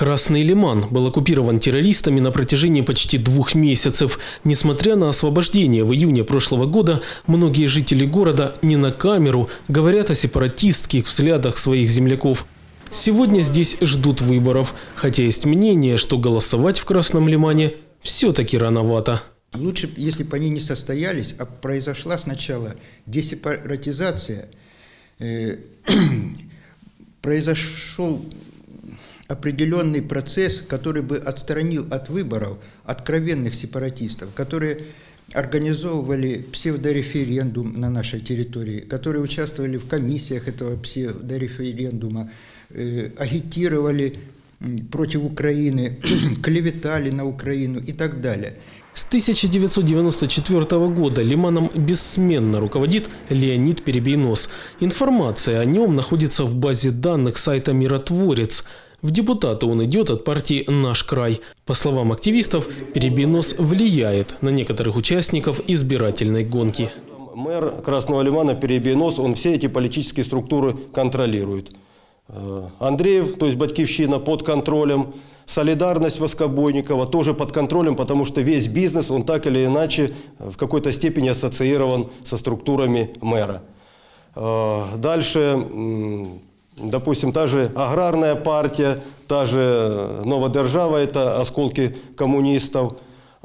Красный Лиман был оккупирован террористами на протяжении почти двух месяцев. Несмотря на освобождение в июне прошлого года, многие жители города не на камеру говорят о сепаратистских взглядах своих земляков. Сегодня здесь ждут выборов, хотя есть мнение, что голосовать в Красном Лимане все-таки рановато. Лучше, если бы они не состоялись, а произошла сначала десепаратизация, э, произошел определенный процесс, который бы отстранил от выборов откровенных сепаратистов, которые организовывали псевдореферендум на нашей территории, которые участвовали в комиссиях этого псевдореферендума, э, агитировали против Украины, клеветали на Украину и так далее. С 1994 года Лиманом бессменно руководит Леонид Перебейнос. Информация о нем находится в базе данных сайта «Миротворец». В депутаты он идет от партии «Наш край». По словам активистов, Перебейнос влияет на некоторых участников избирательной гонки. Мэр Красного Лимана Перебейнос, он все эти политические структуры контролирует. Э, Андреев, то есть Батьковщина, под контролем. Солидарность Воскобойникова тоже под контролем, потому что весь бизнес, он так или иначе в какой-то степени ассоциирован со структурами мэра. Э, Дальше, допустим, та же аграрная партия, та же Новодержава, это осколки коммунистов,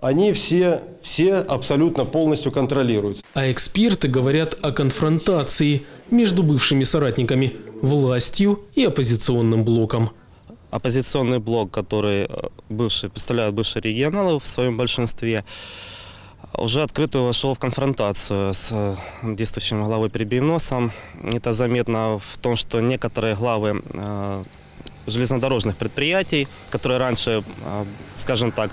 они все, все абсолютно полностью контролируются. А эксперты говорят о конфронтации между бывшими соратниками, властью и оппозиционным блоком. оппозиционный блок, который э, бывший, представляют бывшие регионалы в своем большинстве, уже открыто вошел в конфронтацию с э, действующим главой Перебейносом. Это заметно в том, что некоторые главы э, железнодорожных предприятий, которые раньше, э, скажем так,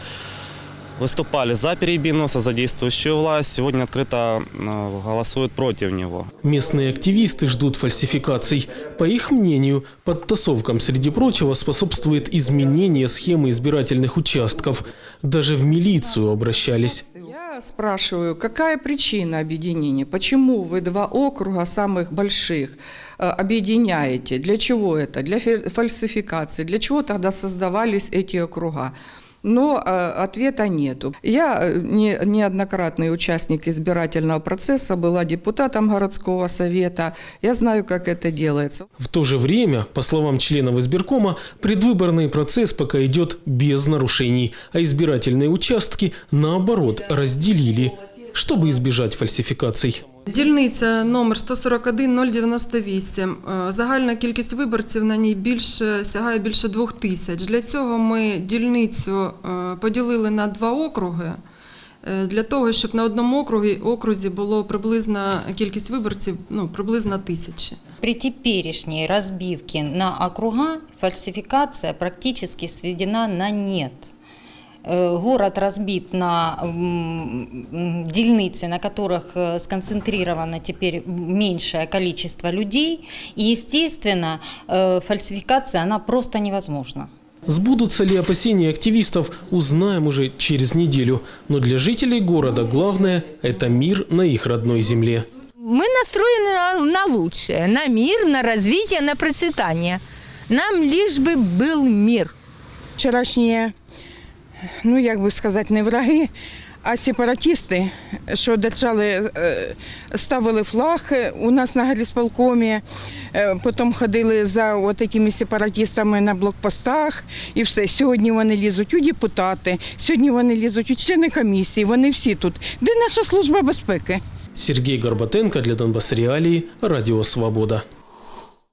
выступали за Перебейноса, за действующую власть, сегодня открыто голосуют против него. Местные активисты ждут фальсификаций. По их мнению, подтасовкам, среди прочего, способствует изменение схемы избирательных участков. Даже в милицию обращались. Спрашиваю, какая причина объединения? Почему вы два округа самых больших э, объединяете? Для чего это? Для фальсификации? Для чего тогда создавались эти округа? Но э, ответа нету. Я э, не, неоднократный участник избирательного процесса, была депутатом городского совета. Я знаю, как это делается. В то же время, по словам членов избиркома, предвыборный процесс пока идет без нарушений, а избирательные участки, наоборот, разделили, чтобы избежать фальсификаций. Дільниця номер 141-098. Е, Загальна кількість виборців на ній більше сягає більше двох тисяч. Для цього ми дільницю е, поділили на два округи. е, Для того, щоб на одному округі, окрузі було приблизна кількість виборців ну, приблизно тисячі. При теперешней разбивке на округа фальсификация практически сведена на нет. Э, Город разбит на дельницы, на которых э, сконцентрировано теперь меньшее количество людей, и, естественно, э, фальсификация, она просто невозможна. Сбудутся ли опасения активистов, узнаем уже через неделю. Но для жителей города главное – это мир на их родной земле. Мы настроены на, на лучшее, на мир, на развитие, на процветание. Нам лишь бы был мир. Вчорашні, ну як би сказати, не враги, а сепаратисти, що держали, е, ставили флаг у нас на горісполкомі, е, потім ходили за такими сепаратистами на блокпостах і все. Сьогодні вони лізуть у депутати, сьогодні вони лізуть у члени комісії, вони всі тут. Де наша служба безпеки? Сергей Горбатенко для Донбасс Реалии, Радио Свобода.